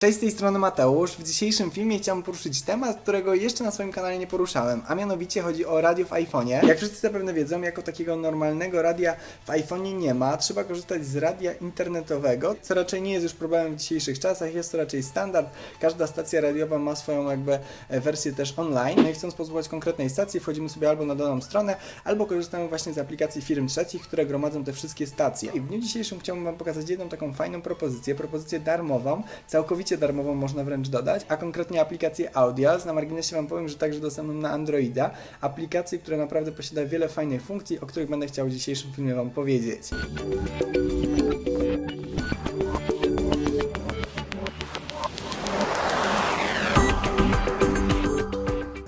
Cześć, z tej strony Mateusz. W dzisiejszym filmie chciałem poruszyć temat, którego jeszcze na swoim kanale nie poruszałem, a mianowicie chodzi o radio w iPhone'ie. Jak wszyscy zapewne wiedzą, jako takiego normalnego radia w iPhone'ie nie ma. Trzeba korzystać z radia internetowego, co raczej nie jest już problemem w dzisiejszych czasach, jest to raczej standard. Każda stacja radiowa ma swoją jakby e, wersję też online. No i chcąc posłuchać konkretnej stacji, wchodzimy sobie albo na daną stronę, albo korzystamy właśnie z aplikacji firm trzecich, które gromadzą te wszystkie stacje. I w dniu dzisiejszym chciałbym Wam pokazać jedną taką fajną propozycję, propozycję darmową, całkowicie darmową można wręcz dodać, a konkretnie aplikację Audials. Na marginesie Wam powiem, że także dostępną na Androida. Aplikację, która naprawdę posiada wiele fajnych funkcji, o których będę chciał w dzisiejszym filmie Wam powiedzieć.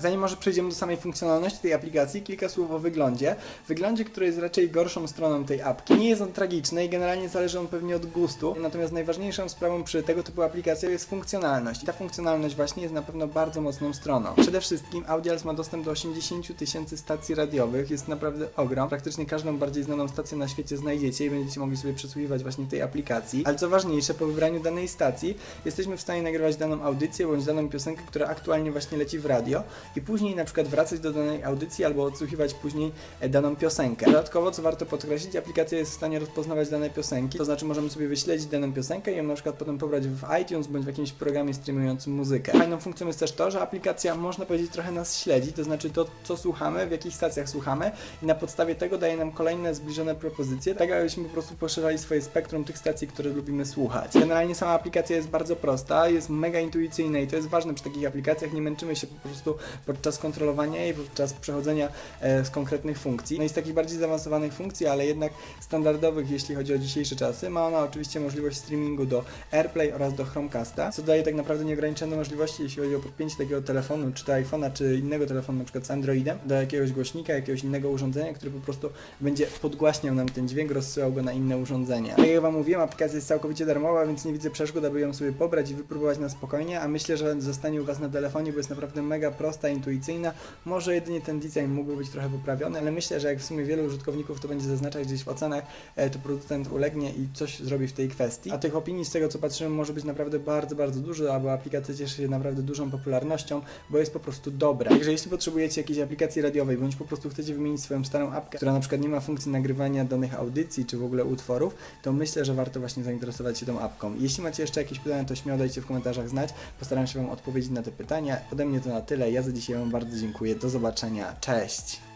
Zanim może przejdziemy do samej funkcjonalności tej aplikacji, kilka słów o wyglądzie. Wyglądzie, który jest raczej gorszą stroną tej apki. Nie jest on tragiczny i generalnie zależy on pewnie od gustu. Natomiast najważniejszą sprawą przy tego typu aplikacjach jest funkcjonalność. I ta funkcjonalność właśnie jest na pewno bardzo mocną stroną. Przede wszystkim Audials ma dostęp do 80 tysięcy stacji radiowych. Jest naprawdę ogrom. Praktycznie każdą bardziej znaną stację na świecie znajdziecie i będziecie mogli sobie przesłuchiwać właśnie tej aplikacji. Ale co ważniejsze, po wybraniu danej stacji jesteśmy w stanie nagrywać daną audycję bądź daną piosenkę, która aktualnie właśnie leci w radio i później na przykład wracać do danej audycji albo odsłuchiwać później e, daną piosenkę. Dodatkowo, co warto podkreślić, aplikacja jest w stanie rozpoznawać dane piosenki, to znaczy możemy sobie wyśledzić daną piosenkę i ją na przykład potem pobrać w iTunes bądź w jakimś programie streamującym muzykę. Fajną funkcją jest też to, że aplikacja można powiedzieć trochę nas śledzi, to znaczy to, co słuchamy, w jakich stacjach słuchamy i na podstawie tego daje nam kolejne zbliżone propozycje, tak abyśmy po prostu poszerzali swoje spektrum tych stacji, które lubimy słuchać. Generalnie sama aplikacja jest bardzo prosta, jest mega intuicyjna i to jest ważne przy takich aplikacjach, nie męczymy się po prostu podczas kontrolowania jej, podczas przechodzenia e, z konkretnych funkcji. No i z takich bardziej zaawansowanych funkcji, ale jednak standardowych, jeśli chodzi o dzisiejsze czasy, ma ona oczywiście możliwość streamingu do AirPlay oraz do Chromecasta, co daje tak naprawdę nieograniczone możliwości, jeśli chodzi o podpięcie takiego telefonu, czy to iPhone'a, czy innego telefonu, na przykład z Androidem, do jakiegoś głośnika, jakiegoś innego urządzenia, który po prostu będzie podgłaśniał nam ten dźwięk, rozsyłał go na inne urządzenia. Tak jak Wam mówiłem, aplikacja jest całkowicie darmowa, więc nie widzę przeszkód, aby ją sobie pobrać i wypróbować na spokojnie, a myślę, że zostanie u Was na telefonie, bo jest naprawdę mega prosta, intuicyjna. Może jedynie ten design mógłby być trochę poprawiony, ale myślę, że jak w sumie wielu użytkowników to będzie zaznaczać gdzieś w ocenach, e, to producent ulegnie i coś zrobi w tej kwestii. A tych opinii z tego co patrzymy może być naprawdę bardzo, bardzo dużo, bo aplikacja cieszy się naprawdę dużą popularnością, bo jest po prostu dobra. Także jeśli potrzebujecie jakiejś aplikacji radiowej, bądź po prostu chcecie wymienić swoją starą apkę, która na przykład nie ma funkcji nagrywania danych audycji, czy w ogóle utworów, to myślę, że warto właśnie zainteresować się tą apką. Jeśli macie jeszcze jakieś pytania, to śmiało dajcie w komentarzach znać. Postaram się Wam odpowiedzieć na te pytania. Ode mnie to na tyle. Ja za dzisiaj Wam bardzo dziękuję. Do zobaczenia. Cześć!